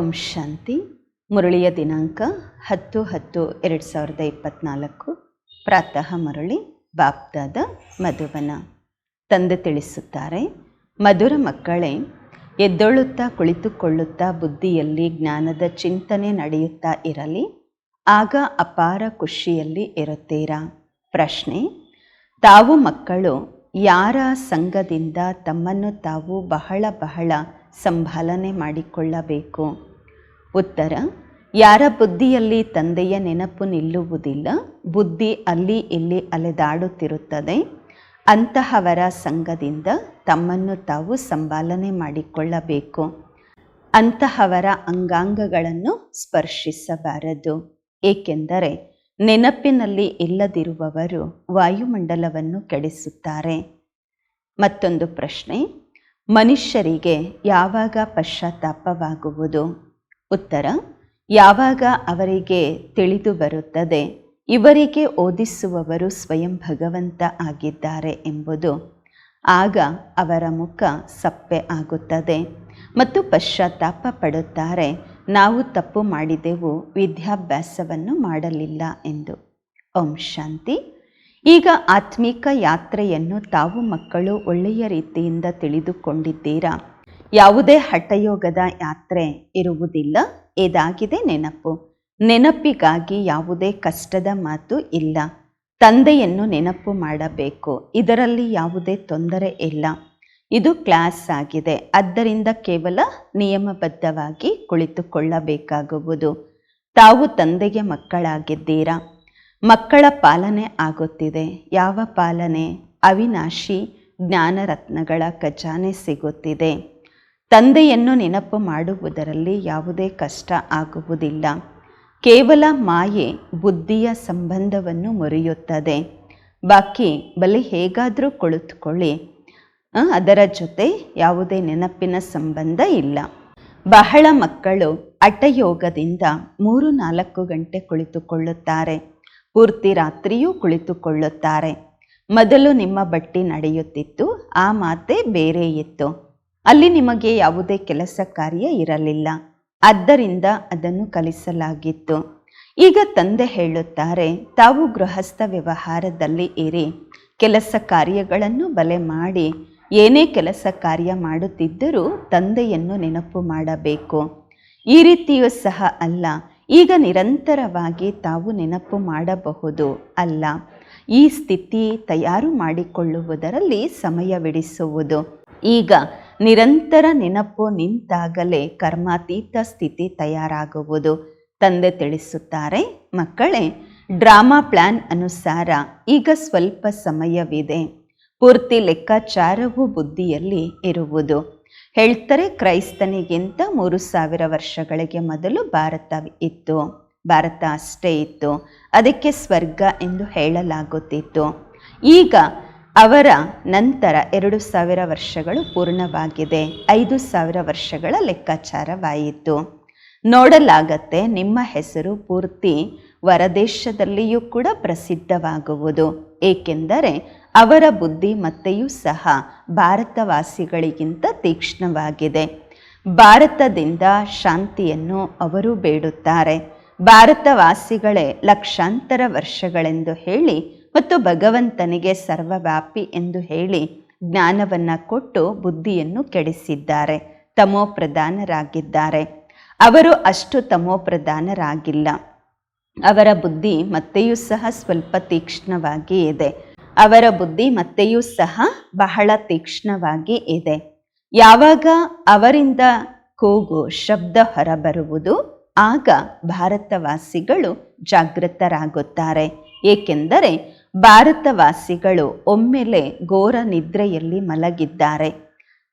ಓಂ ಶಾಂತಿ. ಮುರಳಿಯ ದಿನಾಂಕ ಹತ್ತು ಹತ್ತು ಎರಡು ಸಾವಿರದ ಇಪ್ಪತ್ತ್ನಾಲ್ಕು ಪ್ರಾತಃ ಮುರಳಿ ಬಾಪ್ದಾದ ಮಧುವನ. ತಂದೆ ತಿಳಿಸುತ್ತಾರೆ, ಮಧುರ ಮಕ್ಕಳೇ ಎದ್ದೊಳ್ಳುತ್ತಾ ಕುಳಿತುಕೊಳ್ಳುತ್ತಾ ಬುದ್ಧಿಯಲ್ಲಿ ಜ್ಞಾನದ ಚಿಂತನೆ ನಡೆಯುತ್ತಾ ಇರಲಿ. ಆಗ ಅಪಾರ ಖುಷಿಯಲ್ಲಿ ಇರುತ್ತೀರಾ? ಪ್ರಶ್ನೆ, ತಾವು ಮಕ್ಕಳು, ಯಾರ ಸಂಘದಿಂದ ತಮ್ಮನ್ನು ತಾವು ಬಹಳ ಬಹಳ ಸಂಭಾಲನೆ ಮಾಡಿಕೊಳ್ಳಬೇಕು? ಉತ್ತರ, ಯಾರ ಬುದ್ಧಿಯಲ್ಲಿ ತಂದೆಯ ನೆನಪು ನಿಲ್ಲುವುದಿಲ್ಲ, ಬುದ್ಧಿ ಅಲ್ಲಿ ಇಲ್ಲಿ ಅಲೆದಾಡುತ್ತಿರುತ್ತದೆ. ಅಂತಹವರ ಸಂಘದಿಂದ ತಮ್ಮನ್ನು ತಾವು ಸಂಭಾಲನೆ ಮಾಡಿಕೊಳ್ಳಬೇಕು. ಅಂತಹವರ ಅಂಗಾಂಗಗಳನ್ನು ಸ್ಪರ್ಶಿಸಬಾರದು. ಏಕೆಂದರೆ ನೆನಪಿನಲ್ಲಿ ಇಲ್ಲದಿರುವವರು ವಾಯುಮಂಡಲವನ್ನು ಕೆಡಿಸುತ್ತಾರೆ. ಮತ್ತೊಂದು ಪ್ರಶ್ನೆ, ಮನುಷ್ಯರಿಗೆ ಯಾವಾಗ ಪಶ್ಚಾತ್ತಾಪವಾಗುವುದು? ಉತ್ತರ, ಯಾವಾಗ ಅವರಿಗೆ ತಿಳಿದು ಬರುತ್ತದೆ? ಇವರಿಗೆ ಓದಿಸುವವರು ಸ್ವಯಂ ಭಗವಂತ ಆಗಿದ್ದಾರೆ ಎಂಬುದು ಆಗ ಅವರ ಮುಖ ಸಪ್ಪೆ ಆಗುತ್ತದೆ ಮತ್ತು ಪಶ್ಚಾತ್ತಾಪ ಪಡುತ್ತಾರೆ. ನಾವು ತಪ್ಪು ಮಾಡಿದೆವು, ವಿದ್ಯಾಭ್ಯಾಸವನ್ನು ಮಾಡಲಿಲ್ಲ ಎಂದು. ಓಂ ಶಾಂತಿ. ಈಗ ಆತ್ಮಿಕ ಯಾತ್ರೆಯನ್ನು ತಾವು ಮಕ್ಕಳು ಒಳ್ಳೆಯ ರೀತಿಯಿಂದ ತಿಳಿದುಕೊಂಡಿದ್ದೀರಾ? ಯಾವುದೇ ಹಠಯೋಗದ ಯಾತ್ರೆ ಇರುವುದಿಲ್ಲ. ಇದಾಗಿದೆ ನೆನಪು. ನೆನಪಿಗಾಗಿ ಯಾವುದೇ ಕಷ್ಟದ ಮಾತು ಇಲ್ಲ. ತಂದೆಯನ್ನು ನೆನಪು ಮಾಡಬೇಕು. ಇದರಲ್ಲಿ ಯಾವುದೇ ತೊಂದರೆ ಇಲ್ಲ. ಇದು ಕ್ಲಾಸ್ ಆಗಿದೆ. ಆದ್ದರಿಂದ ಕೇವಲ ನಿಯಮಬದ್ಧವಾಗಿ ಕುಳಿತುಕೊಳ್ಳಬೇಕಾಗುವುದು. ತಾವು ತಂದೆಗೆ ಮಕ್ಕಳಾಗಿದ್ದೀರಾ? ಮಕ್ಕಳ ಪಾಲನೆ ಆಗುತ್ತಿದೆ. ಯಾವ ಪಾಲನೆ? ಅವಿನಾಶಿ ಜ್ಞಾನರತ್ನಗಳ ಖಜಾನೆ ಸಿಗುತ್ತಿದೆ. ತಂದೆಯನ್ನು ನೆನಪು ಮಾಡುವುದರಲ್ಲಿ ಯಾವುದೇ ಕಷ್ಟ ಆಗುವುದಿಲ್ಲ. ಕೇವಲ ಮಾಯೆ ಬುದ್ಧಿಯ ಸಂಬಂಧವನ್ನು ಮುರಿಯುತ್ತದೆ. ಬಾಕಿ, ಬಲಿ ಹೇಗಾದರೂ ಕುಳಿತುಕೊಳ್ಳಿ. ಅದರ ಜೊತೆ ಯಾವುದೇ ನೆನಪಿನ ಸಂಬಂಧ ಇಲ್ಲ. ಬಹಳ ಮಕ್ಕಳು ಹಠಯೋಗದಿಂದ ಮೂರು ನಾಲ್ಕು ಗಂಟೆ ಕುಳಿತುಕೊಳ್ಳುತ್ತಾರೆ. ಪೂರ್ತಿ ರಾತ್ರಿಯೂ ಕುಳಿತುಕೊಳ್ಳುತ್ತಾರೆ. ಮೊದಲು ನಿಮ್ಮ ಬಟ್ಟಿ ನಡೆಯುತ್ತಿತ್ತು, ಆ ಮಾತೆ ಬೇರೆ ಇತ್ತು ಅಲ್ಲಿ ನಿಮಗೆ ಯಾವುದೇ ಕೆಲಸ ಕಾರ್ಯ ಇರಲಿಲ್ಲ. ಆದ್ದರಿಂದ ಅದನ್ನು ಕಲಿಸಲಾಗಿತ್ತು. ಈಗ ತಂದೆ ಹೇಳುತ್ತಾರೆ, ತಾವು ಗೃಹಸ್ಥ ವ್ಯವಹಾರದಲ್ಲಿ ಇರಿ, ಕೆಲಸ ಕಾರ್ಯಗಳನ್ನು ಬಲೆ ಮಾಡಿ, ಏನೇ ಕೆಲಸ ಕಾರ್ಯ ಮಾಡುತ್ತಿದ್ದರೂ ತಂದೆಯನ್ನು ನೆನಪು ಮಾಡಬೇಕು. ಈ ರೀತಿಯೂ ಸಹ ಅಲ್ಲ, ಈಗ ನಿರಂತರವಾಗಿ ತಾವು ನೆನಪು ಮಾಡಬಹುದು ಅಲ್ಲ. ಈ ಸ್ಥಿತಿ ತಯಾರು ಮಾಡಿಕೊಳ್ಳುವುದರಲ್ಲಿ ಸಮಯವಿಡಿಸುವುದು. ಈಗ ನಿರಂತರ ನೆನಪು ನಿಂತಾಗಲೇ ಕರ್ಮಾತೀತ ಸ್ಥಿತಿ ತಯಾರಾಗುವುದು. ತಂದೆ ತಿಳಿಸುತ್ತಾರೆ, ಮಕ್ಕಳೇ, ಡ್ರಾಮಾ ಪ್ಲಾನ್ ಅನುಸಾರ ಈಗ ಸ್ವಲ್ಪ ಸಮಯವಿದೆ. ಪೂರ್ತಿ ಲೆಕ್ಕಾಚಾರವು ಬುದ್ಧಿಯಲ್ಲಿ ಇರುವುದು. ಹೇಳ್ತಾರೆ, ಕ್ರೈಸ್ತನಿಗಿಂತ ಮೂರು ಸಾವಿರ ವರ್ಷಗಳಿಗೆ ಮೊದಲು ಭಾರತ ಇತ್ತು. ಭಾರತ ಅಷ್ಟೇ ಇತ್ತು. ಅದಕ್ಕೆ ಸ್ವರ್ಗ ಎಂದು ಹೇಳಲಾಗುತ್ತಿತ್ತು. ಈಗ ಅವರ ನಂತರ ಎರಡು ಸಾವಿರ ವರ್ಷಗಳು ಪೂರ್ಣವಾಗಿದೆ. ಐದು ಸಾವಿರ ವರ್ಷಗಳ ಲೆಕ್ಕಾಚಾರವಾಯಿತು. ನೋಡಲಾಗತ್ತೆ ನಿಮ್ಮ ಹೆಸರು ಪೂರ್ತಿ ವರದೇಶದಲ್ಲಿಯೂ ಕೂಡ ಪ್ರಸಿದ್ಧವಾಗುವುದು. ಏಕೆಂದರೆ ಅವರ ಬುದ್ಧಿ ಮತ್ತೆಯೂ ಸಹ ಭಾರತವಾಸಿಗಳಿಗಿಂತ ತೀಕ್ಷ್ಣವಾಗಿದೆ. ಭಾರತದಿಂದ ಶಾಂತಿಯನ್ನು ಅವರು ಬೇಡುತ್ತಾರೆ. ಭಾರತವಾಸಿಗಳೇ ಲಕ್ಷಾಂತರ ವರ್ಷಗಳೆಂದು ಹೇಳಿ ಮತ್ತು ಭಗವಂತನಿಗೆ ಸರ್ವವ್ಯಾಪಿ ಎಂದು ಹೇಳಿ ಜ್ಞಾನವನ್ನು ಕೊಟ್ಟು ಬುದ್ಧಿಯನ್ನು ಕೆಡಿಸಿದ್ದಾರೆ. ತಮೋಪ್ರಧಾನರಾಗಿದ್ದಾರೆ ಅವರು ಅಷ್ಟು ತಮೋಪ್ರಧಾನರಾಗಿಲ್ಲ ಅವರ ಬುದ್ಧಿ ಮತ್ತೆಯೂ ಸಹ ಸ್ವಲ್ಪ ತೀಕ್ಷ್ಣವಾಗಿ ಇದೆ. ಅವರ ಬುದ್ಧಿ ಮತ್ತೆಯೂ ಸಹ ಬಹಳ ತೀಕ್ಷ್ಣವಾಗಿ ಇದೆ. ಯಾವಾಗ ಅವರಿಂದ ಕೂಗು, ಶಬ್ದ ಹೊರಬರುವುದು, ಆಗ ಭಾರತವಾಸಿಗಳು ಜಾಗೃತರಾಗುತ್ತಾರೆ. ಏಕೆಂದರೆ ಭಾರತವಾಸಿಗಳು ಒಮ್ಮೆಲೆ ಘೋರ ನಿದ್ರೆಯಲ್ಲಿ ಮಲಗಿದ್ದಾರೆ.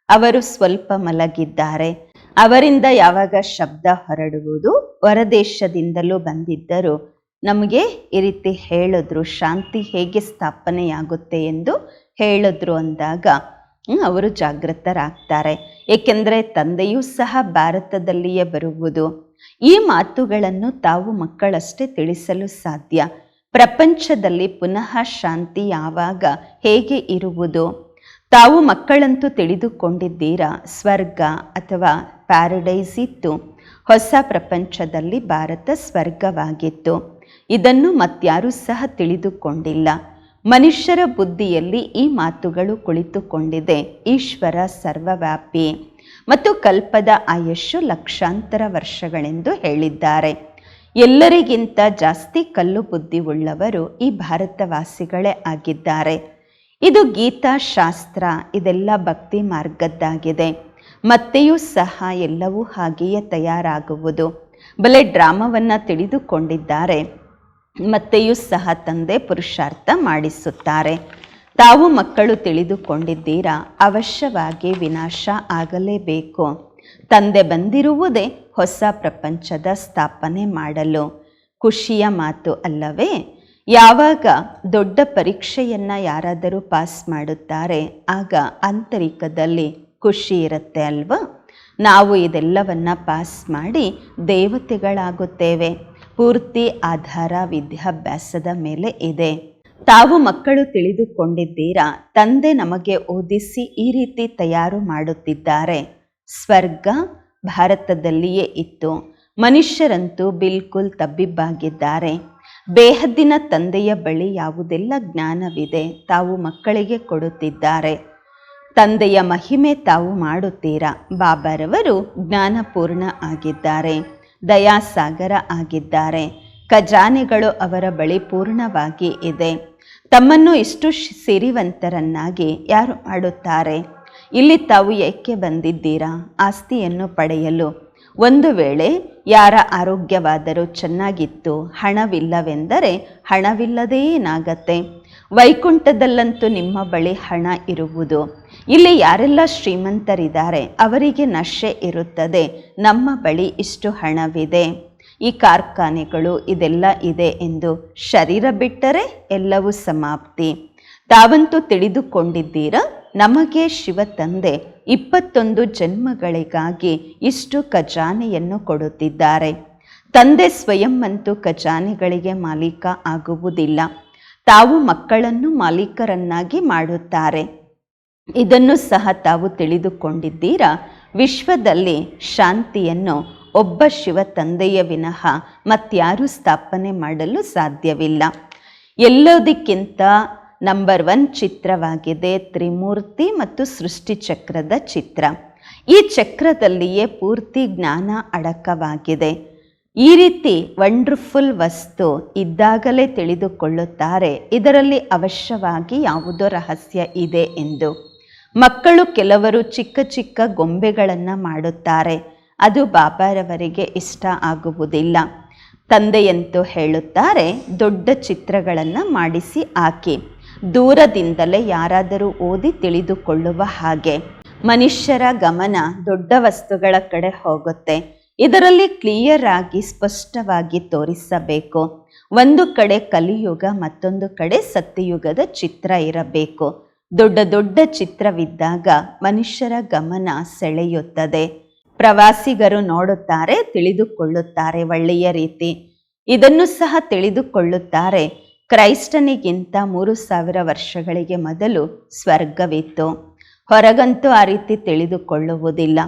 ಅವರು ಸ್ವಲ್ಪ ಮಲಗಿದ್ದಾರೆ. ಅವರಿಂದ ಯಾವಾಗ ಶಬ್ದ ಹೊರಡುವುದು? ಹೊರದೇಶದಿಂದಲೂ ಬಂದಿದ್ದರು ನಮಗೆ ಈ ರೀತಿ ಹೇಳಿದ್ರು, ಶಾಂತಿ ಹೇಗೆ ಸ್ಥಾಪನೆಯಾಗುತ್ತೆ? ಎಂದು ಹೇಳಿದ್ರು ಅಂದಾಗ ಅವರು ಜಾಗೃತರಾಗ್ತಾರೆ. ಏಕೆಂದರೆ ತಂದೆಯೂ ಸಹ ಭಾರತದಲ್ಲಿಯೇ ಬರುವುದು. ಈ ಮಾತುಗಳನ್ನು ತಾವು ಮಕ್ಕಳಷ್ಟೇ ತಿಳಿಸಲು ಸಾಧ್ಯ. ಪ್ರಪಂಚದಲ್ಲಿ ಪುನಃ ಶಾಂತಿ ಯಾವಾಗ ಹೇಗೆ ಇರುವುದು? ತಾವು ಮಕ್ಕಳಂತೂ ತಿಳಿದುಕೊಂಡಿದ್ದೀರಾ? ಸ್ವರ್ಗ ಅಥವಾ ಪ್ಯಾರಡೈಸ್ ಇತ್ತು. ಹೊಸ ಪ್ರಪಂಚದಲ್ಲಿ ಭಾರತ ಸ್ವರ್ಗವಾಗಿತ್ತು. ಇದನ್ನು ಮತ್ಯಾರೂ ಸಹ ತಿಳಿದುಕೊಂಡಿಲ್ಲ. ಮನುಷ್ಯರ ಬುದ್ಧಿಯಲ್ಲಿ ಈ ಮಾತುಗಳು ಕುಳಿತುಕೊಂಡಿದೆ. ಈಶ್ವರ ಸರ್ವವ್ಯಾಪಿ. ಮತ್ತು ಕಲ್ಪದ ಆಯುಷ್ಯು ಲಕ್ಷಾಂತರ ವರ್ಷಗಳೆಂದು ಹೇಳಿದ್ದಾರೆ. ಎಲ್ಲರಿಗಿಂತ ಜಾಸ್ತಿ ಕಲ್ಲು ಬುದ್ಧಿ ಉಳ್ಳವರು ಈ ಭಾರತವಾಸಿಗಳೇ ಆಗಿದ್ದಾರೆ. ಇದು ಗೀತಾ ಶಾಸ್ತ್ರ, ಇದೆಲ್ಲ ಭಕ್ತಿ ಮಾರ್ಗದ್ದಾಗಿದೆ. ಮತ್ತೆಯೂ ಸಹ ಎಲ್ಲವೂ ಹಾಗೆಯೇ ತಯಾರಾಗುವುದು. ಬಲೆ ಡ್ರಾಮವನ್ನು ತಿಳಿದುಕೊಂಡಿದ್ದಾರೆ. ಮತ್ತೆಯೂ ಸಹ ತಂದೆ ಪುರುಷಾರ್ಥ ಮಾಡಿಸುತ್ತಾರೆ. ತಾವು ಮಕ್ಕಳು ತಿಳಿದುಕೊಂಡಿದ್ದೀರಾ, ಅವಶ್ಯವಾಗಿ ವಿನಾಶ ಆಗಲೇಬೇಕು. ತಂದೆ ಬಂದಿರುವುದೇ ಹೊಸ ಪ್ರಪಂಚದ ಸ್ಥಾಪನೆ ಮಾಡಲು. ಖುಷಿಯ ಮಾತು ಅಲ್ಲವೇ? ಯಾವಾಗ ದೊಡ್ಡ ಪರೀಕ್ಷೆಯನ್ನು ಯಾರಾದರೂ ಪಾಸ್ ಮಾಡುತ್ತಾರೆ, ಆಗ ಆಂತರಿಕದಲ್ಲಿ ಖುಷಿ ಇರುತ್ತೆ ಅಲ್ವಾ? ನಾವು ಇದೆಲ್ಲವನ್ನು ಪಾಸ್ ಮಾಡಿ ದೇವತೆಗಳಾಗುತ್ತೇವೆ. ಪೂರ್ತಿ ಆಧಾರ ವಿದ್ಯಾಭ್ಯಾಸದ ಮೇಲೆ ಇದೆ. ತಾವು ಮಕ್ಕಳು ತಿಳಿದುಕೊಂಡಿದ್ದೀರಾ? ತಂದೆ ನಮಗೆ ಓದಿಸಿ ಈ ರೀತಿ ತಯಾರು ಮಾಡುತ್ತಿದ್ದಾರೆ. ಸ್ವರ್ಗ ಭಾರತದಲ್ಲಿಯೇ ಇತ್ತು. ಮನುಷ್ಯರಂತೂ ಬಿಲ್ಕುಲ್ ತಬ್ಬಿಬ್ಬಾಗಿದ್ದಾರೆ. ಬೇಹದ್ದಿನ ತಂದೆಯ ಬಳಿ ಯಾವುದೆಲ್ಲ ಜ್ಞಾನವಿದೆ ತಾವು ಮಕ್ಕಳಿಗೆ ಕೊಡುತ್ತಿದ್ದಾರೆ. ತಂದೆಯ ಮಹಿಮೆ ತಾವು ಮಾಡುತ್ತೀರಾ? ಬಾಬಾರವರು ಜ್ಞಾನಪೂರ್ಣ ಆಗಿದ್ದಾರೆ. ದಯಾಸಾಗರ ಆಗಿದ್ದಾರೆ. ಖಜಾನೆಗಳು ಅವರ ಬಳಿ ಪೂರ್ಣವಾಗಿ ಇದೆ. ತಮ್ಮನ್ನು ಇಷ್ಟು ಸಿರಿವಂತರನ್ನಾಗಿ ಯಾರು ಮಾಡುತ್ತಾರೆ ಇಲ್ಲಿ ತಾವು ಏಕೆ ಬಂದಿದ್ದೀರಾ? ಆಸ್ತಿಯನ್ನು ಪಡೆಯಲು ಒಂದು ವೇಳೆ ಯಾರ ಆರೋಗ್ಯವಾದರೂ ಚೆನ್ನಾಗಿತ್ತು, ಹಣವಿಲ್ಲವೆಂದರೆ ಹಣವಿಲ್ಲದೇ ಏನಾಗತ್ತೆ? ವೈಕುಂಠದಲ್ಲಂತೂ ನಿಮ್ಮ ಬಳಿ ಹಣ ಇರುವುದು. ಇಲ್ಲಿ ಯಾರೆಲ್ಲ ಶ್ರೀಮಂತರಿದ್ದಾರೆ, ಅವರಿಗೆ ನಶೆ ಇರುತ್ತದೆ. ನಮ್ಮ ಬಳಿ ಇಷ್ಟು ಹಣವಿದೆ. ಈ ಕಾರ್ಖಾನೆಗಳು ಇದೆಲ್ಲ ಇದೆ ಎಂದು ಶರೀರ ಬಿಟ್ಟರೆ ಎಲ್ಲವೂ ಸಮಾಪ್ತಿ. ತಾವಂತೂ ತಿಳಿದುಕೊಂಡಿದ್ದೀರಾ? ನಮಗೆ ಶಿವ ತಂದೆ ಇಪ್ಪತ್ತೊಂದು ಜನ್ಮಗಳಿಗಾಗಿ ಇಷ್ಟು ಖಜಾನೆಯನ್ನು ಕೊಡುತ್ತಿದ್ದಾರೆ. ತಂದೆ ಸ್ವಯಂ ಅಂತೂ ಖಜಾನೆಗಳಿಗೆ ಮಾಲೀಕ ಆಗುವುದಿಲ್ಲ. ತಾವು ಮಕ್ಕಳನ್ನು ಮಾಲೀಕರನ್ನಾಗಿ ಮಾಡುತ್ತಾರೆ. ಇದನ್ನು ಸಹ ತಾವು ತಿಳಿದುಕೊಂಡಿದ್ದೀರಾ? ವಿಶ್ವದಲ್ಲಿ ಶಾಂತಿಯನ್ನು ಒಬ್ಬ ಶಿವ ತಂದೆಯ ವಿನಃ ಮತ್ಯಾರೂ ಸ್ಥಾಪನೆ ಮಾಡಲು ಸಾಧ್ಯವಿಲ್ಲ. ಎಲ್ಲದಕ್ಕಿಂತ ನಂಬರ್ ಒನ್ ಚಿತ್ರವಾಗಿದೆ, ತ್ರಿಮೂರ್ತಿ ಮತ್ತು ಸೃಷ್ಟಿ ಚಕ್ರದ ಚಿತ್ರ. ಈ ಚಕ್ರದಲ್ಲಿಯೇ ಪೂರ್ತಿ ಜ್ಞಾನ ಅಡಕವಾಗಿದೆ. ಈ ರೀತಿ ವಂಡರ್ಫುಲ್ ವಸ್ತು ಇದ್ದಾಗಲೇ ತಿಳಿದುಕೊಳ್ಳುತ್ತಾರೆ. ಇದರಲ್ಲಿ ಅವಶ್ಯವಾಗಿ ಯಾವುದೋ ರಹಸ್ಯ ಇದೆ ಎಂದು. ಮಕ್ಕಳು ಕೆಲವರು ಚಿಕ್ಕ ಚಿಕ್ಕ ಗೊಂಬೆಗಳನ್ನು ಮಾಡುತ್ತಾರೆ. ಅದು ಬಾಬಾರವರಿಗೆ ಇಷ್ಟ ಆಗುವುದಿಲ್ಲ. ತಂದೆಯಂತೂ ಹೇಳುತ್ತಾರೆ, ದೊಡ್ಡ ಚಿತ್ರಗಳನ್ನು ಮಾಡಿಸಿ ಹಾಕಿ. ದೂರದಿಂದಲೇ ಯಾರಾದರೂ ಓದಿ ತಿಳಿದುಕೊಳ್ಳುವ ಹಾಗೆ. ಮನುಷ್ಯರ ಗಮನ ದೊಡ್ಡ ವಸ್ತುಗಳ ಕಡೆ ಹೋಗುತ್ತೆ. ಇದರಲ್ಲಿ ಕ್ಲಿಯರ್ ಆಗಿ ಸ್ಪಷ್ಟವಾಗಿ ತೋರಿಸಬೇಕು. ಒಂದು ಕಡೆ ಕಲಿಯುಗ, ಮತ್ತೊಂದು ಕಡೆ ಸತ್ಯಯುಗದ ಚಿತ್ರ ಇರಬೇಕು. ದೊಡ್ಡ ದೊಡ್ಡ ಚಿತ್ರವಿದ್ದಾಗ ಮನುಷ್ಯರ ಗಮನ ಸೆಳೆಯುತ್ತದೆ. ಪ್ರವಾಸಿಗರು ನೋಡುತ್ತಾರೆ, ತಿಳಿದುಕೊಳ್ಳುತ್ತಾರೆ ಒಳ್ಳೆಯ ರೀತಿ. ಇದನ್ನು ಸಹ ತಿಳಿದುಕೊಳ್ಳುತ್ತಾರೆ. ಕ್ರೈಸ್ತನಿಗಿಂತ ಮೂರು ಸಾವಿರ ವರ್ಷಗಳಿಗೆ ಮೊದಲು ಸ್ವರ್ಗವಿತ್ತು. ಹೊರಗಂತೂ ಆ ರೀತಿ ತಿಳಿದುಕೊಳ್ಳುವುದಿಲ್ಲ.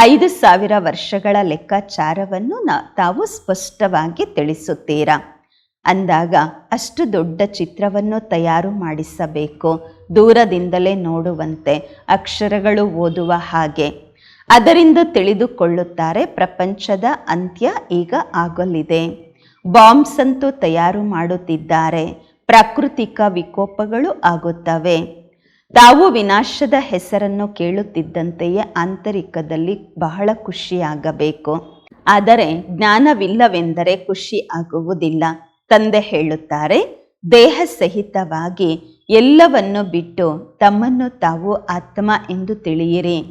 ಐದು ಸಾವಿರ ವರ್ಷಗಳ ಲೆಕ್ಕಾಚಾರವನ್ನು ನ ತಾವು ಸ್ಪಷ್ಟವಾಗಿ ತಿಳಿಸುತ್ತೀರಾ? ಅಂದಾಗ ಅಷ್ಟು ದೊಡ್ಡ ಚಿತ್ರವನ್ನು ತಯಾರು ಮಾಡಿಸಬೇಕು. ದೂರದಿಂದಲೇ ನೋಡುವಂತೆ ಅಕ್ಷರಗಳು ಓದುವ ಹಾಗೆ. ಅದರಿಂದ ತಿಳಿದುಕೊಳ್ಳುತ್ತಾರೆ ಪ್ರಪಂಚದ ಅಂತ್ಯ ಈಗ ಆಗಲಿದೆ. ಬಾಂಬ್ಸ್ ಅಂತೂ ತಯಾರು ಮಾಡುತ್ತಿದ್ದಾರೆ. ಪ್ರಾಕೃತಿಕ ವಿಕೋಪಗಳು ಆಗುತ್ತವೆ. ತಾವು ವಿನಾಶದ ಹೆಸರನ್ನು ಕೇಳುತ್ತಿದ್ದಂತೆಯೇ ಆಂತರಿಕದಲ್ಲಿ ಬಹಳ ಖುಷಿಯಾಗಬೇಕು. ಆದರೆ ಜ್ಞಾನವಿಲ್ಲವೆಂದರೆ ಖುಷಿ ಆಗುವುದಿಲ್ಲ. ತಂದೆ ಹೇಳುತ್ತಾರೆ, ದೇಹ ಸಹಿತವಾಗಿ ಎಲ್ಲವನ್ನು ಬಿಟ್ಟು ತಮ್ಮನ್ನು ತಾವು ಆತ್ಮ ಎಂದು ತಿಳಿಯಿರಿ.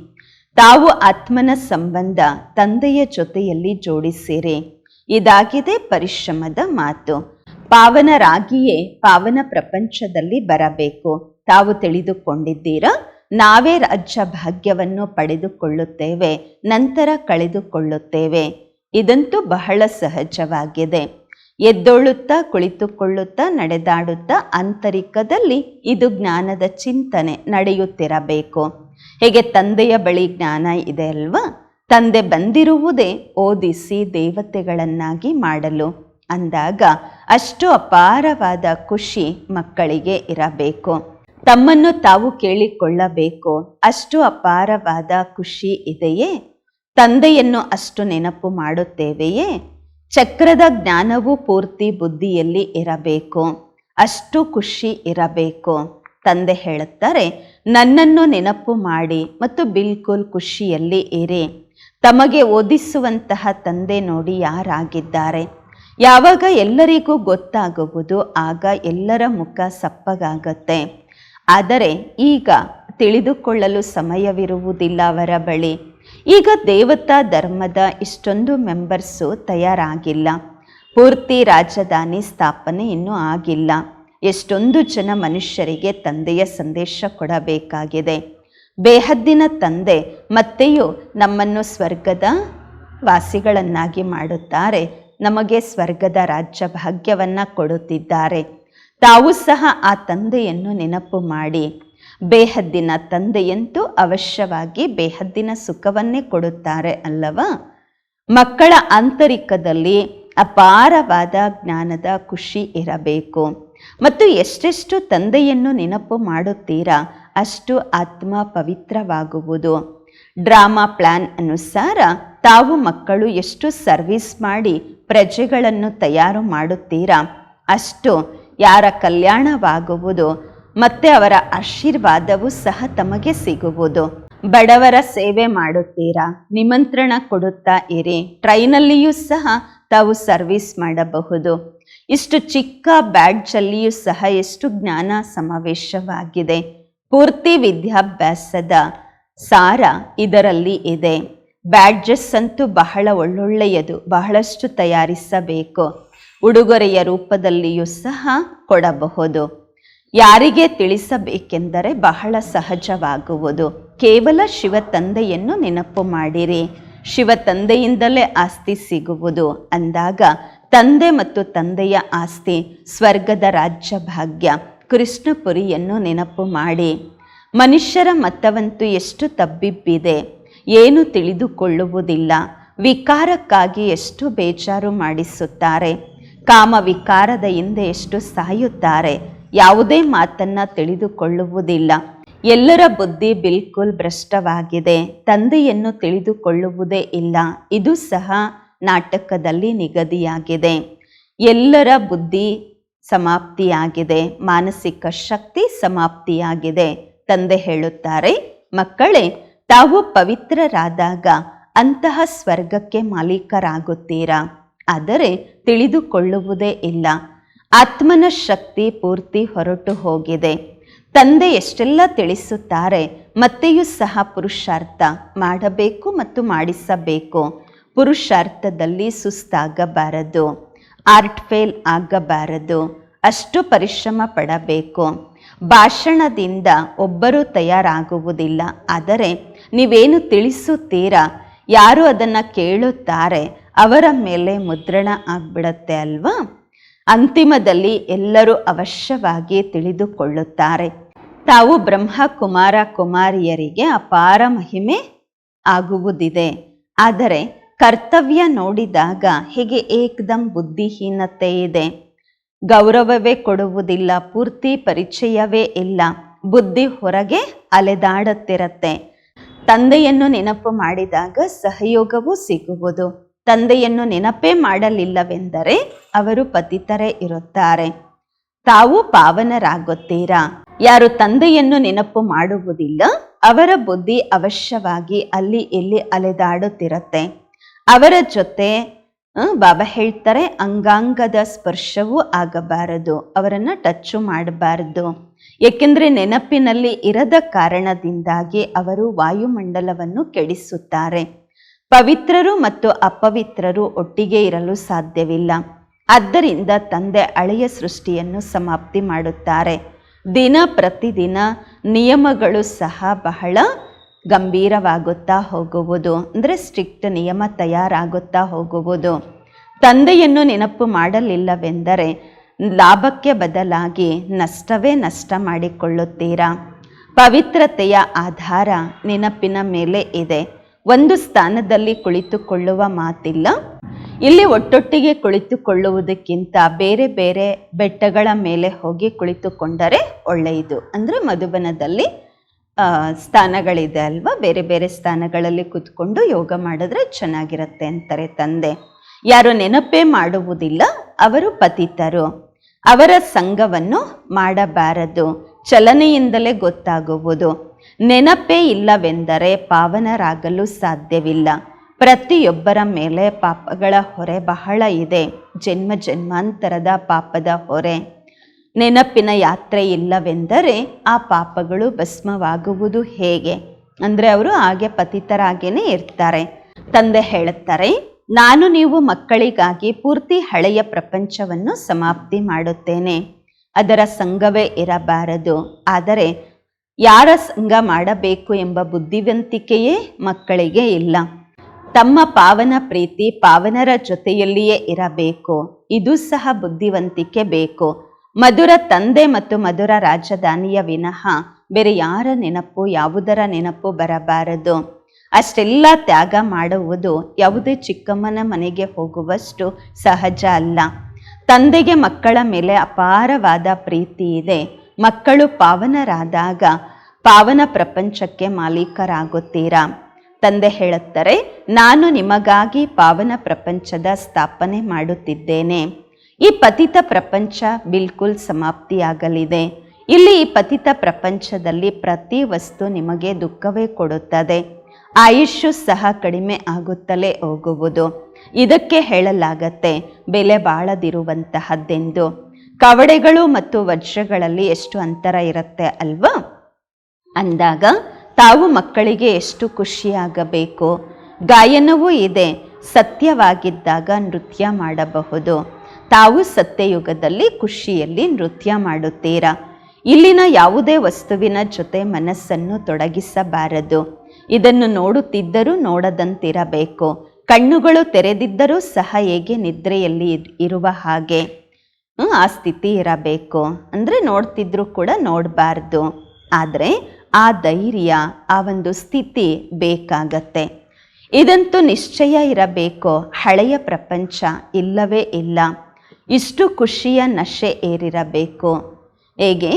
ತಾವು ಆತ್ಮನ ಸಂಬಂಧ ತಂದೆಯ ಜೊತೆಯಲ್ಲಿ ಜೋಡಿಸಿರಿ. ಇದಾಗಿದೆ ಪರಿಶ್ರಮದ ಮಾತು. ಪಾವನರಾಗಿಯೇ ಪಾವನ ಪ್ರಪಂಚದಲ್ಲಿ ಬರಬೇಕು. ತಾವು ತಿಳಿದುಕೊಂಡಿದ್ದೀರಾ? ನಾವೇ ರಾಜ್ಯ ಭಾಗ್ಯವನ್ನು ಪಡೆದುಕೊಳ್ಳುತ್ತೇವೆ. ನಂತರ ಕಳೆದುಕೊಳ್ಳುತ್ತೇವೆ. ಇದಂತೂ ಬಹಳ ಸಹಜವಾಗಿದೆ. ಎದ್ದೊಳ್ಳುತ್ತಾ ಕುಳಿತುಕೊಳ್ಳುತ್ತಾ, ನಡೆದಾಡುತ್ತಾ ಆಂತರಿಕದಲ್ಲಿ ಇದು ಜ್ಞಾನದ ಚಿಂತನೆ ನಡೆಯುತ್ತಿರಬೇಕು. ಹೇಗೆ ತಂದೆಯ ಬಳಿ ಜ್ಞಾನ ಇದೆ ಅಲ್ವಾ? ತಂದೆ ಬಂದಿರುವುದೇ ಓದಿಸಿ ದೇವತೆಗಳನ್ನಾಗಿ ಮಾಡಲು. ಅಂದಾಗ ಅಷ್ಟು ಅಪಾರವಾದ ಖುಷಿ ಮಕ್ಕಳಿಗೆ ಇರಬೇಕು. ತಮ್ಮನ್ನು ತಾವು ಕೇಳಿಕೊಳ್ಳಬೇಕು. ಅಷ್ಟು ಅಪಾರವಾದ ಖುಷಿ ಇದೆಯೇ? ತಂದೆಯನ್ನು ಅಷ್ಟು ನೆನಪು ಮಾಡುತ್ತೇವೆಯೇ? ಚಕ್ರದ ಜ್ಞಾನವು ಪೂರ್ತಿ ಬುದ್ಧಿಯಲ್ಲಿ ಇರಬೇಕು. ಅಷ್ಟು ಖುಷಿ ಇರಬೇಕು. ತಂದೆ ಹೇಳುತ್ತಾರೆ, ನನ್ನನ್ನು ನೆನಪು ಮಾಡಿ ಮತ್ತು ಬಿಲ್ಕುಲ್ ಖುಷಿಯಲ್ಲಿ ಇರಿ. ತಮಗೆ ಓದಿಸುವಂತಹ ತಂದೆ ನೋಡಿ ಯಾರಾಗಿದ್ದಾರೆ? ಯಾವಾಗ ಎಲ್ಲರಿಗೂ ಗೊತ್ತಾಗುವುದು, ಆಗ ಎಲ್ಲರ ಮುಖ ಸಪ್ಪಗಾಗತ್ತೆ. ಆದರೆ ಈಗ ತಿಳಿದುಕೊಳ್ಳಲು ಸಮಯವಿರುವುದಿಲ್ಲ ಅವರ ಬಳಿ. ಈಗ ದೇವತಾ ಧರ್ಮದ ಇಷ್ಟೊಂದು ಮೆಂಬರ್ಸು ತಯಾರಾಗಿಲ್ಲ. ಪೂರ್ತಿ ರಾಜಧಾನಿ ಸ್ಥಾಪನೆ ಇನ್ನೂ ಆಗಿಲ್ಲ. ಎಷ್ಟೊಂದು ಜನ ಮನುಷ್ಯರಿಗೆ ತಂದೆಯ ಸಂದೇಶ ಕೊಡಬೇಕಾಗಿದೆ. ಬೇಹದ್ದಿನ ತಂದೆ ಮತ್ತೆಯೂ ನಮ್ಮನ್ನು ಸ್ವರ್ಗದ ವಾಸಿಗಳನ್ನಾಗಿ ಮಾಡುತ್ತಾರೆ. ನಮಗೆ ಸ್ವರ್ಗದ ರಾಜ್ಯ ಭಾಗ್ಯವನ್ನು ಕೊಡುತ್ತಿದ್ದಾರೆ. ತಾವು ಸಹ ಆ ತಂದೆಯನ್ನು ನೆನಪು ಮಾಡಿ. ಬೇಹದ್ದಿನ ತಂದೆಯಂತೂ ಅವಶ್ಯವಾಗಿ ಬೇಹದ್ದಿನ ಸುಖವನ್ನೇ ಕೊಡುತ್ತಾರೆ ಅಲ್ಲವಾ? ಮಕ್ಕಳ ಆಂತರಿಕದಲ್ಲಿ ಅಪಾರವಾದ ಜ್ಞಾನದ ಖುಷಿ ಇರಬೇಕು. ಮತ್ತು ಎಷ್ಟೆಷ್ಟು ತಂದೆಯನ್ನು ನೆನಪು ಮಾಡುತ್ತೀರಾ? ಅಷ್ಟು ಆತ್ಮ ಪವಿತ್ರವಾಗುವುದು. ಡ್ರಾಮಾ ಪ್ಲಾನ್ ಅನುಸಾರ ತಾವು ಮಕ್ಕಳು ಎಷ್ಟು ಸರ್ವಿಸ್ ಮಾಡಿ ಪ್ರಜೆಗಳನ್ನು ತಯಾರು ಮಾಡುತ್ತೀರಾ? ಅಷ್ಟು ಯಾರ ಕಲ್ಯಾಣವಾಗುವುದು, ಮತ್ತೆ ಅವರ ಆಶೀರ್ವಾದವೂ ಸಹ ತಮಗೆ ಸಿಗುವುದು. ಬಡವರ ಸೇವೆ ಮಾಡುತ್ತೀರಾ? ನಿಮಂತ್ರಣ ಕೊಡುತ್ತಾ ಇರಿ. ಟ್ರೈನಲ್ಲಿಯೂ ಸಹ ತಾವು ಸರ್ವಿಸ್ ಮಾಡಬಹುದು. ಇಷ್ಟು ಚಿಕ್ಕ ಬ್ಯಾಡ್ಜಲ್ಲಿಯೂ ಸಹ ಎಷ್ಟು ಜ್ಞಾನ ಸಮಾವೇಶವಾಗಿದೆ. ಪೂರ್ತಿ ವಿದ್ಯಾಭ್ಯಾಸದ ಸಾರ ಇದರಲ್ಲಿ ಇದೆ. ಬ್ಯಾಡ್ಜಸ್ ಅಂತೂ ಬಹಳ ಒಳ್ಳೊಳ್ಳೆಯದು, ಬಹಳಷ್ಟು ತಯಾರಿಸಬೇಕು. ಉಡುಗೊರೆಯ ರೂಪದಲ್ಲಿಯೂ ಸಹ ಕೊಡಬಹುದು. ಯಾರಿಗೆ ತಿಳಿಸಬೇಕೆಂದರೆ ಬಹಳ ಸಹಜವಾಗುವುದು. ಕೇವಲ ಶಿವ ತಂದೆಯನ್ನು ನೆನಪು ಮಾಡಿರಿ. ಶಿವ ತಂದೆಯಿಂದಲೇ ಆಸ್ತಿ ಸಿಗುವುದು. ಅಂದಾಗ ತಂದೆ ಮತ್ತು ತಂದೆಯ ಆಸ್ತಿ, ಸ್ವರ್ಗದ ರಾಜ್ಯ ಭಾಗ್ಯ ಕೃಷ್ಣಪುರಿಯನ್ನು ನೆನಪು ಮಾಡಿ. ಮನುಷ್ಯರ ಮತವಂತೂ ಎಷ್ಟು ತಬ್ಬಿಬ್ಬಿದೆ, ಏನು ತಿಳಿದುಕೊಳ್ಳುವುದಿಲ್ಲ. ವಿಕಾರಕ್ಕಾಗಿ ಎಷ್ಟು ಬೇಜಾರು ಮಾಡಿಸುತ್ತಾರೆ. ಕಾಮ ವಿಕಾರದ ಹಿಂದೆ ಎಷ್ಟು ಸಾಯುತ್ತಾರೆ. ಯಾವುದೇ ಮಾತನ್ನ ತಿಳಿದುಕೊಳ್ಳುವುದಿಲ್ಲ. ಎಲ್ಲರ ಬುದ್ಧಿ ಬಿಲ್ಕುಲ್ ಭ್ರಷ್ಟವಾಗಿದೆ. ತಂದೆಯನ್ನು ತಿಳಿದುಕೊಳ್ಳುವುದೇ ಇಲ್ಲ. ಇದು ಸಹ ನಾಟಕದಲ್ಲಿ ನಿಗದಿಯಾಗಿದೆ. ಎಲ್ಲರ ಬುದ್ಧಿ ಸಮಾಪ್ತಿಯಾಗಿದೆ. ಮಾನಸಿಕ ಶಕ್ತಿ ಸಮಾಪ್ತಿಯಾಗಿದೆ ತಂದೆ ಹೇಳುತ್ತಾರೆ. ಮಕ್ಕಳೇ, ತಾವು ಪವಿತ್ರರಾದಾಗ ಅಂತಹ ಸ್ವರ್ಗಕ್ಕೆ ಮಾಲೀಕರಾಗುತ್ತೀರಾ? ಆದರೆ ತಿಳಿದುಕೊಳ್ಳುವುದೇ ಇಲ್ಲ. ಆತ್ಮನ ಶಕ್ತಿ ಪೂರ್ತಿ ಹೊರಟು ಹೋಗಿದೆ. ತಂದೆ ಎಷ್ಟೆಲ್ಲ ತಿಳಿಸುತ್ತಾರೆ, ಮತ್ತೆಯೂ ಸಹ ಪುರುಷಾರ್ಥ ಮಾಡಬೇಕು ಮತ್ತು ಮಾಡಿಸಬೇಕು. ಪುರುಷಾರ್ಥದಲ್ಲಿ ಸುಸ್ತಾಗಬಾರದು. ಆರ್ಟ್ ಫೇಲ್ ಆಗಬಾರದು. ಅಷ್ಟು ಪರಿಶ್ರಮ ಪಡಬೇಕು. ಭಾಷಣದಿಂದ ಒಬ್ಬರು ತಯಾರಾಗುವುದಿಲ್ಲ. ಆದರೆ ನೀವೇನು ತಿಳಿಸುತ್ತೀರಾ? ಯಾರು ಅದನ್ನು ಕೇಳುತ್ತಾರೆ? ಅವರ ಮೇಲೆ ಮುದ್ರಣ ಆಗ್ಬಿಡತ್ತೆ ಅಲ್ವಾ? ಅಂತಿಮದಲ್ಲಿ ಎಲ್ಲರೂ ಅವಶ್ಯವಾಗಿ ತಿಳಿದುಕೊಳ್ಳುತ್ತಾರೆ. ತಾವು ಬ್ರಹ್ಮ ಕುಮಾರ ಕುಮಾರಿಯರಿಗೆ ಅಪಾರ ಮಹಿಮೆ ಆಗುವುದಿದೆ. ಆದರೆ ಕರ್ತವ್ಯ ನೋಡಿದಾಗ ಹೇಗೆ ಏಕ್ದಂ ಬುದ್ಧಿಹೀನತೆ ಇದೆ. ಗೌರವವೇ ಕೊಡುವುದಿಲ್ಲ, ಪೂರ್ತಿ ಪರಿಚಯವೇ ಇಲ್ಲ. ಬುದ್ಧಿ ಹೊರಗೆ ಅಲೆದಾಡುತ್ತಿರತ್ತೆ. ತಂದೆಯನ್ನು ನೆನಪು ಮಾಡಿದಾಗ ಸಹಯೋಗವೂ ಸಿಗುವುದು. ತಂದೆಯನ್ನು ನೆನಪೇ ಮಾಡಲಿಲ್ಲವೆಂದರೆ ಅವರು ಪತಿತರೇ ಇರುತ್ತಾರೆ. ತಾವು ಪಾವನರಾಗುತ್ತೀರಾ? ಯಾರು ತಂದೆಯನ್ನು ನೆನಪು ಮಾಡುವುದಿಲ್ಲ, ಅವರ ಬುದ್ಧಿ ಅವಶ್ಯವಾಗಿ ಅಲ್ಲಿ ಇಲ್ಲಿ ಅಲೆದಾಡುತ್ತಿರತ್ತೆ. ಅವರ ಜೊತೆ ಬಾಬಾ ಹೇಳ್ತಾರೆ, ಅಂಗಾಂಗದ ಸ್ಪರ್ಶವೂ ಆಗಬಾರದು, ಅವರನ್ನು ಟಚ್ಚು ಮಾಡಬಾರದು. ಏಕೆಂದರೆ ನೆನಪಿನಲ್ಲಿ ಇರದ ಕಾರಣದಿಂದಾಗಿ ಅವರು ವಾಯುಮಂಡಲವನ್ನು ಕೆಡಿಸುತ್ತಾರೆ. ಪವಿತ್ರರು ಮತ್ತು ಅಪವಿತ್ರರು ಒಟ್ಟಿಗೆ ಇರಲು ಸಾಧ್ಯವಿಲ್ಲ. ಆದ್ದರಿಂದ ತಂದೆ ಹಳೆಯ ಸೃಷ್ಟಿಯನ್ನು ಸಮಾಪ್ತಿ ಮಾಡುತ್ತಾರೆ. ದಿನ ಪ್ರತಿದಿನ ನಿಯಮಗಳು ಸಹ ಬಹಳ ಗಂಭೀರವಾಗುತ್ತಾ ಹೋಗುವುದು, ಅಂದರೆ ಸ್ಟ್ರಿಕ್ಟ್ ನಿಯಮ ತಯಾರಾಗುತ್ತಾ ಹೋಗುವುದು. ತಂದೆಯನ್ನು ನೆನಪು ಮಾಡಲಿಲ್ಲವೆಂದರೆ ಲಾಭಕ್ಕೆ ಬದಲಾಗಿ ನಷ್ಟವೇ ನಷ್ಟ ಮಾಡಿಕೊಳ್ಳುತ್ತೀರಾ? ಪವಿತ್ರತೆಯ ಆಧಾರ ನೆನಪಿನ ಮೇಲೆ ಇದೆ. ಒಂದು ಸ್ಥಾನದಲ್ಲಿ ಕುಳಿತುಕೊಳ್ಳುವ ಮಾತಿಲ್ಲ. ಇಲ್ಲಿ ಒಟ್ಟೊಟ್ಟಿಗೆ ಕುಳಿತುಕೊಳ್ಳುವುದಕ್ಕಿಂತ ಬೇರೆ ಬೇರೆ ಬೆಟ್ಟಗಳ ಮೇಲೆ ಹೋಗಿ ಕುಳಿತುಕೊಂಡರೆ ಒಳ್ಳೆಯದು. ಅಂದರೆ ಮಧುಬನದಲ್ಲಿ ಸ್ಥಾನಗಳಿದೆ ಅಲ್ವಾ? ಬೇರೆ ಬೇರೆ ಸ್ಥಾನಗಳಲ್ಲಿ ಕೂತ್ಕೊಂಡು ಯೋಗ ಮಾಡಿದ್ರೆ ಚೆನ್ನಾಗಿರುತ್ತೆ ಅಂತಾರೆ ತಂದೆ. ಯಾರು ನೆನಪೇ ಮಾಡುವುದಿಲ್ಲ, ಅವರು ಪತಿತರು. ಅವರ ಸಂಘವನ್ನು ಮಾಡಬಾರದು, ಚಲನೆಯಿಂದಲೇ ಗೊತ್ತಾಗುವುದು. ನೆನಪೇ ಇಲ್ಲವೆಂದರೆ ಪಾವನರಾಗಲು ಸಾಧ್ಯವಿಲ್ಲ. ಪ್ರತಿಯೊಬ್ಬರ ಮೇಲೆ ಪಾಪಗಳ ಹೊರೆ ಬಹಳ ಇದೆ. ಜನ್ಮ ಜನ್ಮಾಂತರದ ಪಾಪದ ಹೊರೆ. ನೆನಪಿನ ಯಾತ್ರೆ ಇಲ್ಲವೆಂದರೆ ಆ ಪಾಪಗಳು ಭಸ್ಮವಾಗುವುದು ಹೇಗೆ? ಅಂದರೆ ಅವರು ಹಾಗೆ ಪತಿತರಾಗೇನೆ ಇರ್ತಾರೆ. ತಂದೆ ಹೇಳುತ್ತಾರೆ, ನಾನು ನೀವು ಮಕ್ಕಳಿಗಾಗಿ ಪೂರ್ತಿ ಹಳೆಯ ಪ್ರಪಂಚವನ್ನು ಸಮಾಪ್ತಿ ಮಾಡುತ್ತೇನೆ. ಅದರ ಸಂಘವೇ ಇರಬಾರದು. ಆದರೆ ಯಾರ ಸಂಘ ಮಾಡಬೇಕು ಎಂಬ ಬುದ್ಧಿವಂತಿಕೆಯೇ ಮಕ್ಕಳಿಗೆ ಇಲ್ಲ. ತಮ್ಮ ಪಾವನ ಪ್ರೀತಿ ಪಾವನರ ಜೊತೆಯಲ್ಲಿಯೇ ಇರಬೇಕು. ಇದು ಸಹ ಬುದ್ಧಿವಂತಿಕೆ ಬೇಕು. ಮಧುರ ತಂದೆ ಮತ್ತು ಮಧುರ ರಾಜಧಾನಿಯ ವಿನಃ ಬೇರೆ ಯಾರ ನೆನಪು, ಯಾವುದರ ನೆನಪು ಬರಬಾರದು? ಅಷ್ಟೆಲ್ಲ ತ್ಯಾಗ ಮಾಡುವುದು ಯಾವುದೇ ಚಿಕ್ಕಮ್ಮನ ಮನೆಗೆ ಹೋಗುವಷ್ಟು ಸಹಜ ಅಲ್ಲ. ತಂದೆಗೆ ಮಕ್ಕಳ ಮೇಲೆ ಅಪಾರವಾದ ಪ್ರೀತಿ ಇದೆ. ಮಕ್ಕಳು ಪಾವನರಾದಾಗ ಪಾವನ ಪ್ರಪಂಚಕ್ಕೆ ಮಾಲೀಕರಾಗುತ್ತೀರಾ? ತಂದೆ ಹೇಳುತ್ತಾರೆ, ನಾನು ನಿಮಗಾಗಿ ಪಾವನ ಪ್ರಪಂಚದ ಸ್ಥಾಪನೆ ಮಾಡುತ್ತಿದ್ದೇನೆ. ಈ ಪತಿತ ಪ್ರಪಂಚ ಬಿಲ್ಕುಲ್ ಸಮಾಪ್ತಿಯಾಗಲಿದೆ. ಇಲ್ಲಿ ಈ ಪತಿತ ಪ್ರಪಂಚದಲ್ಲಿ ಪ್ರತಿ ವಸ್ತು ನಿಮಗೆ ದುಃಖವೇ ಕೊಡುತ್ತದೆ. ಆಯುಷ್ಯು ಸಹ ಕಡಿಮೆ ಆಗುತ್ತಲೇ ಹೋಗುವುದು. ಇದಕ್ಕೆ ಹೇಳಲಾಗತ್ತೆ, ಬೆಲೆ ಬಾಳದಿರುವಂತಹದ್ದೆಂದು. ಕವಡೆಗಳು ಮತ್ತು ವಜ್ರಗಳಲ್ಲಿ ಎಷ್ಟು ಅಂತರ ಇರುತ್ತೆ ಅಲ್ವಾ? ಅಂದಾಗ, ತಾವು ಮಕ್ಕಳಿಗೆ ಎಷ್ಟು ಖುಷಿಯಾಗಬೇಕು? ಗಾಯನವೂ ಇದೆ, ಸತ್ಯವಾಗಿದ್ದಾಗ ನೃತ್ಯ ಮಾಡಬಹುದು. ತಾವು ಸತ್ಯಯುಗದಲ್ಲಿ ಖುಷಿಯಲ್ಲಿ ನೃತ್ಯ ಮಾಡುತ್ತೀರಾ? ಇಲ್ಲಿನ ಯಾವುದೇ ವಸ್ತುವಿನ ಜೊತೆ ಮನಸ್ಸನ್ನು ತೊಡಗಿಸಬಾರದು. ಇದನ್ನು ನೋಡುತ್ತಿದ್ದರೂ ನೋಡದಂತಿರಬೇಕು. ಕಣ್ಣುಗಳು ತೆರೆದಿದ್ದರೂ ಸಹ ಹೇಗೆ ನಿದ್ರೆಯಲ್ಲಿ ಇರುವ ಹಾಗೆ. ಆ ಸ್ಥಿತಿ ಇರಬೇಕು. ಅಂದರೆ ನೋಡ್ತಿದ್ರೂ ಕೂಡ ನೋಡಬಾರ್ದು. ಆದರೆ ಆ ಧೈರ್ಯ, ಆ ಒಂದು ಸ್ಥಿತಿ ಬೇಕಾಗತ್ತೆ. ಇದಂತೂ ನಿಶ್ಚಯ ಇರಬೇಕು. ಹಳೆಯ ಪ್ರಪಂಚ ಇಲ್ಲವೇ ಇಲ್ಲ. ಇಷ್ಟು ಖುಷಿಯ ನಶೆ ಏರಿರಬೇಕು. ಹೇಗೆ?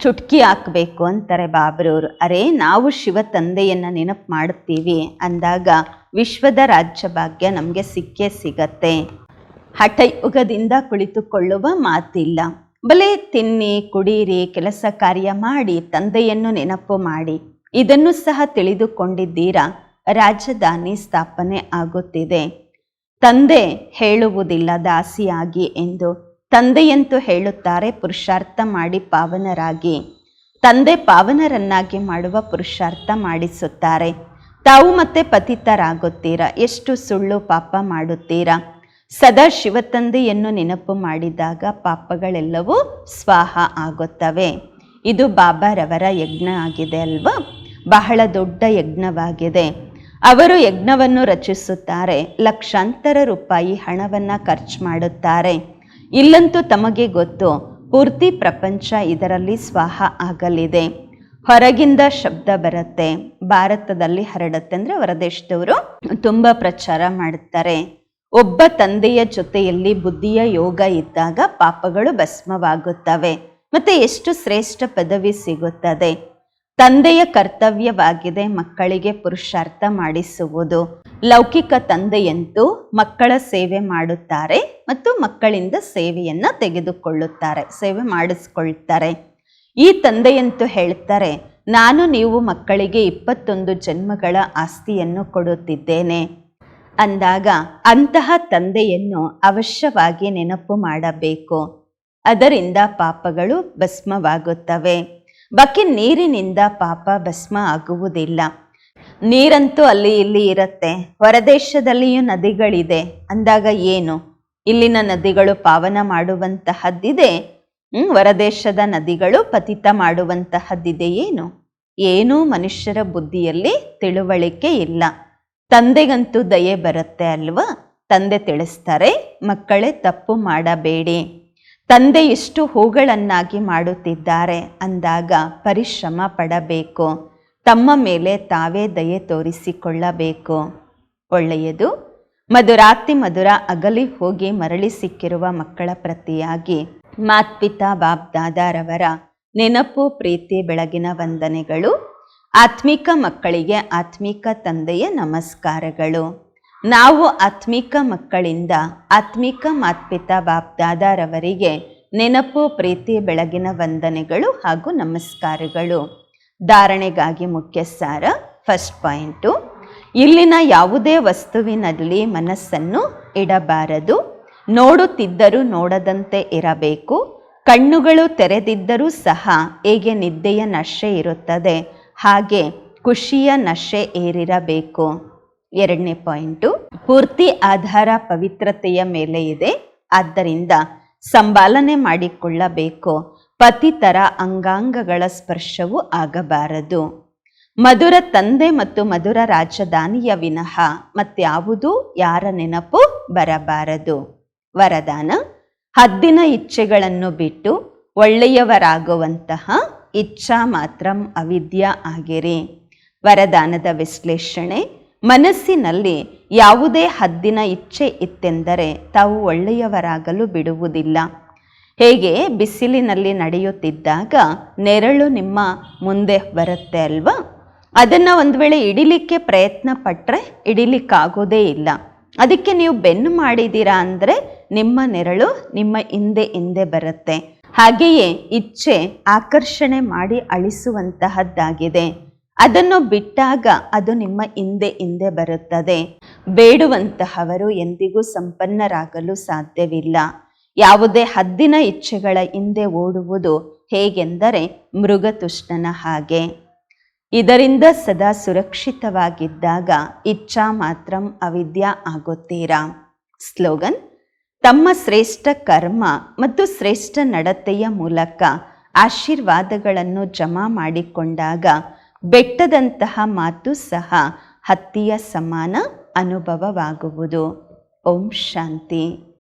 ಚುಟ್ಕಿ ಹಾಕಬೇಕು ಅಂತಾರೆ ಬಾಬ್ರವರು. ಅರೆ, ನಾವು ಶಿವ ತಂದೆಯನ್ನು ನೆನಪು ಮಾಡುತ್ತೀವಿ ಅಂದಾಗ ವಿಶ್ವದ ರಾಜ್ಯ ಭಾಗ್ಯ ನಮಗೆ ಸಿಕ್ಕೇ ಸಿಗತ್ತೆ. ಹಠಯುಗದಿಂದ ಕುಳಿತುಕೊಳ್ಳುವ ಮಾತಿಲ್ಲ. ಬಲೆ ತಿನ್ನಿ, ಕುಡೀರಿ, ಕೆಲಸ ಕಾರ್ಯ ಮಾಡಿ, ತಂದೆಯನ್ನು ನೆನಪು ಮಾಡಿ. ಇದನ್ನು ಸಹ ತಿಳಿದುಕೊಂಡಿದ್ದೀರಾ? ರಾಜಧಾನಿ ಸ್ಥಾಪನೆ ಆಗುತ್ತಿದೆ. ತಂದೆ ಹೇಳುವುದಿಲ್ಲ ದಾಸಿಯಾಗಿ ಎಂದು ತಂದೆಯಂತೂ ಹೇಳುತ್ತಾರೆ, ಪುರುಷಾರ್ಥ ಮಾಡಿ ಪಾವನರಾಗಿ. ತಂದೆ ಪಾವನರನ್ನಾಗಿ ಮಾಡುವ ಪುರುಷಾರ್ಥ ಮಾಡಿಸುತ್ತಾರೆ. ತಾವು ಮತ್ತೆ ಪತಿತರಾಗುತ್ತೀರಾ? ಎಷ್ಟು ಸುಳ್ಳು ಪಾಪ ಮಾಡುತ್ತೀರಾ? ಸದಾ ಶಿವತಂದೆಯನ್ನು ನೆನಪು ಮಾಡಿದಾಗ ಪಾಪಗಳೆಲ್ಲವೂ ಸ್ವಾಹ ಆಗುತ್ತವೆ. ಇದು ಬಾಬಾರವರ ಯಜ್ಞ ಆಗಿದೆ ಅಲ್ವಾ? ಬಹಳ ದೊಡ್ಡ ಯಜ್ಞವಾಗಿದೆ. ಅವರು ಯಜ್ಞವನ್ನು ರಚಿಸುತ್ತಾರೆ, ಲಕ್ಷಾಂತರ ರೂಪಾಯಿ ಹಣವನ್ನು ಖರ್ಚು ಮಾಡುತ್ತಾರೆ. ಇಲ್ಲಂತೂ ತಮಗೆ ಗೊತ್ತು, ಪೂರ್ತಿ ಪ್ರಪಂಚ ಇದರಲ್ಲಿ ಸ್ವಾಹ ಆಗಲಿದೆ. ಹೊರಗಿಂದ ಶಬ್ದ ಬರುತ್ತೆ, ಭಾರತದಲ್ಲಿ ಹರಡುತ್ತೆ ಅಂದರೆ ಹೊರದೇಶದವರು ತುಂಬ ಪ್ರಚಾರ ಮಾಡುತ್ತಾರೆ ಒಬ್ಬ ತಂದೆಯ ಜೊತೆಯಲ್ಲಿ ಬುದ್ಧಿಯ ಯೋಗ ಇದ್ದಾಗ ಪಾಪಗಳು ಭಸ್ಮವಾಗುತ್ತವೆ, ಮತ್ತೆ ಎಷ್ಟು ಶ್ರೇಷ್ಠ ಪದವಿ ಸಿಗುತ್ತದೆ? ತಂದೆಯ ಕರ್ತವ್ಯವಾಗಿದೆ ಮಕ್ಕಳಿಗೆ ಪುರುಷಾರ್ಥ ಮಾಡಿಸುವುದು. ಲೌಕಿಕ ತಂದೆಯಂತೂ ಮಕ್ಕಳ ಸೇವೆ ಮಾಡುತ್ತಾರೆ ಮತ್ತು ಮಕ್ಕಳಿಂದ ಸೇವೆಯನ್ನು ತೆಗೆದುಕೊಳ್ಳುತ್ತಾರೆ, ಸೇವೆ ಮಾಡಿಸ್ಕೊಳ್ತಾರೆ. ಈ ತಂದೆಯಂತೂ ಹೇಳ್ತಾರೆ, ನಾನು ನೀವು ಮಕ್ಕಳಿಗೆ ಇಪ್ಪತ್ತೊಂದು ಜನ್ಮಗಳ ಆಸ್ತಿಯನ್ನು ಕೊಡುತ್ತಿದ್ದೇನೆ. ಅಂದಾಗ ಅಂತಹ ತಂದೆಯನ್ನು ಅವಶ್ಯವಾಗಿ ನೆನಪು ಮಾಡಬೇಕು. ಅದರಿಂದ ಪಾಪಗಳು ಭಸ್ಮವಾಗುತ್ತವೆ. ಬಾಕಿ ನೀರಿನಿಂದ ಪಾಪ ಭಸ್ಮ ಆಗುವುದಿಲ್ಲ. ನೀರಂತೂ ಅಲ್ಲಿ ಇಲ್ಲಿ ಇರುತ್ತೆ. ಹೊರದೇಶದಲ್ಲಿಯೂ ನದಿಗಳಿದೆ. ಅಂದಾಗ ಏನು? ಇಲ್ಲಿನ ನದಿಗಳು ಪಾವನ ಮಾಡುವಂತಹದ್ದಿದೆ? ಹೊರದೇಶದ ನದಿಗಳು ಪತಿತ ಮಾಡುವಂತಹದ್ದಿದೆ ಏನು? ಏನೂ ಮನುಷ್ಯರ ಬುದ್ಧಿಯಲ್ಲಿ ತಿಳುವಳಿಕೆ ಇಲ್ಲ. ತಂದೆಗಂತೂ ದಯೆ ಬರುತ್ತೆ ಅಲ್ವಾ? ತಂದೆ ತಿಳಿಸ್ತಾರೆ, ಮಕ್ಕಳೇ ತಪ್ಪು ಮಾಡಬೇಡಿ. ತಂದೆ ಎಷ್ಟು ಹೂಗಳನ್ನಾಗಿ ಮಾಡುತ್ತಿದ್ದಾರೆ ಅಂದಾಗ ಪರಿಶ್ರಮ ಪಡಬೇಕು. ತಮ್ಮ ಮೇಲೆ ತಾವೇ ದಯೆ ತೋರಿಸಿಕೊಳ್ಳಬೇಕು. ಒಳ್ಳೆಯದು. ಮಧುರಾತಿ ಮಧುರ ಅಗಲಿ ಹೋಗಿ ಮರಳಿ ಸಿಕ್ಕಿರುವ ಮಕ್ಕಳ ಪ್ರತಿಯಾಗಿ ಮಾತ್ಪಿತಾ ಬಾಬ್ ದಾದಾರವರ ನೆನಪು ಪ್ರೀತಿ ಬೆಳಗಿನ ವಂದನೆಗಳು. ಆತ್ಮಿಕ ಮಕ್ಕಳಿಗೆ ಆತ್ಮಿಕ ತಂದೆಯ ನಮಸ್ಕಾರಗಳು. ನಾವು ಆತ್ಮಿಕ ಮಕ್ಕಳಿಂದ ಆತ್ಮಿಕ ಮಾತ್ಪಿತಾ ಬಾಪ್ ದಾದಾರವರಿಗೆ ನೆನಪು, ಪ್ರೀತಿ, ಬೆಳಗಿನ ವಂದನೆಗಳು ಹಾಗೂ ನಮಸ್ಕಾರಗಳು. ಧಾರಣೆಗಾಗಿ ಮುಖ್ಯ ಸಾರ ಫಸ್ಟ್ ಪಾಯಿಂಟು ಇಲ್ಲಿನ ಯಾವುದೇ ವಸ್ತುವಿನಲ್ಲಿ ಮನಸ್ಸನ್ನು ಇಡಬಾರದು. ನೋಡುತ್ತಿದ್ದರೂ ನೋಡದಂತೆ ಇರಬೇಕು. ಕಣ್ಣುಗಳು ತೆರೆದಿದ್ದರೂ ಸಹ ಹೇಗೆ ನಿದ್ದೆಯ ನಶೆ ಇರುತ್ತದೆ, ಹಾಗೆ ಖುಷಿಯ ನಶೆ ಏರಿರಬೇಕು. ಎರಡನೇ ಪಾಯಿಂಟು, ಪೂರ್ತಿ ಆಧಾರ ಪವಿತ್ರತೆಯ ಮೇಲೆ ಇದೆ. ಆದ್ದರಿಂದ ಸಂಭಾಲನೆ ಮಾಡಿಕೊಳ್ಳಬೇಕು. ಪತಿತರ ಅಂಗಾಂಗಗಳ ಸ್ಪರ್ಶವೂ ಆಗಬಾರದು. ಮಧುರ ತಂದೆ ಮತ್ತು ಮಧುರ ರಾಜಧಾನಿಯ ವಿನಃ ಮತ್ಯಾವುದೂ ಯಾರ ನೆನಪು ಬರಬಾರದು. ವರದಾನ, ಹದ್ದಿನ ಇಚ್ಛೆಗಳನ್ನು ಬಿಟ್ಟು ಒಳ್ಳೆಯವರಾಗುವಂತಹ ಇಚ್ಛಾ ಮಾತ್ರ ಅವಿದ್ಯ ಆಗಿರಿ. ವರದಾನದ ವಿಶ್ಲೇಷಣೆ ಮನಸ್ಸಿನಲ್ಲಿ ಯಾವುದೇ ಹದ್ದಿನ ಇಚ್ಛೆ ಇತ್ತೆಂದರೆ ತಾವು ಒಳ್ಳೆಯವರಾಗಲು ಬಿಡುವುದಿಲ್ಲ. ಹೇಗೆ ಬಿಸಿಲಿನಲ್ಲಿ ನಡೆಯುತ್ತಿದ್ದಾಗ ನೆರಳು ನಿಮ್ಮ ಮುಂದೆ ಬರುತ್ತೆ ಅಲ್ವಾ? ಅದನ್ನು ಒಂದು ವೇಳೆ ಇಡಿಲಿಕ್ಕೆ ಪ್ರಯತ್ನ ಪಟ್ಟರೆ ಇಡಿಲಿಕ್ಕಾಗೋದೇ ಇಲ್ಲ. ಅದಕ್ಕೆ ನೀವು ಬೆನ್ನು ಮಾಡಿದ್ದೀರಾ ಅಂದರೆ ನಿಮ್ಮ ನೆರಳು ನಿಮ್ಮ ಹಿಂದೆ ಹಿಂದೆ ಬರುತ್ತೆ. ಹಾಗೆಯೇ ಇಚ್ಛೆ ಆಕರ್ಷಣೆ ಮಾಡಿ ಅಳಿಸುವಂತಹದ್ದಾಗಿದೆ. ಅದನ್ನು ಬಿಟ್ಟಾಗ ಅದು ನಿಮ್ಮ ಹಿಂದೆ ಹಿಂದೆ ಬರುತ್ತದೆ. ಬೇಡುವಂತಹವರು ಎಂದಿಗೂ ಸಂಪನ್ನರಾಗಲು ಸಾಧ್ಯವಿಲ್ಲ. ಯಾವುದೇ ಹದ್ದಿನ ಇಚ್ಛೆಗಳ ಹಿಂದೆ ಓಡುವುದು ಹೇಗೆಂದರೆ ಮೃಗತುಷ್ಣನ ಹಾಗೆ. ಇದರಿಂದ ಸದಾ ಸುರಕ್ಷಿತವಾಗಿದ್ದಾಗ ಇಚ್ಛಾ ಮಾತ್ರ ಅವಿದ್ಯ ಆಗುತ್ತೀರಾ? ಸ್ಲೋಗನ್, ತಮ್ಮ ಶ್ರೇಷ್ಠ ಕರ್ಮ ಮತ್ತು ಶ್ರೇಷ್ಠ ನಡತೆಯ ಮೂಲಕ ಆಶೀರ್ವಾದಗಳನ್ನು ಜಮಾ ಮಾಡಿಕೊಂಡಾಗ ಬೆಟ್ಟದಂತಹ ಮಾತು ಸಹ ಹತ್ತಿಯ ಸಮಾನ ಅನುಭವವಾಗುವುದು. ಓಂ ಶಾಂತಿ.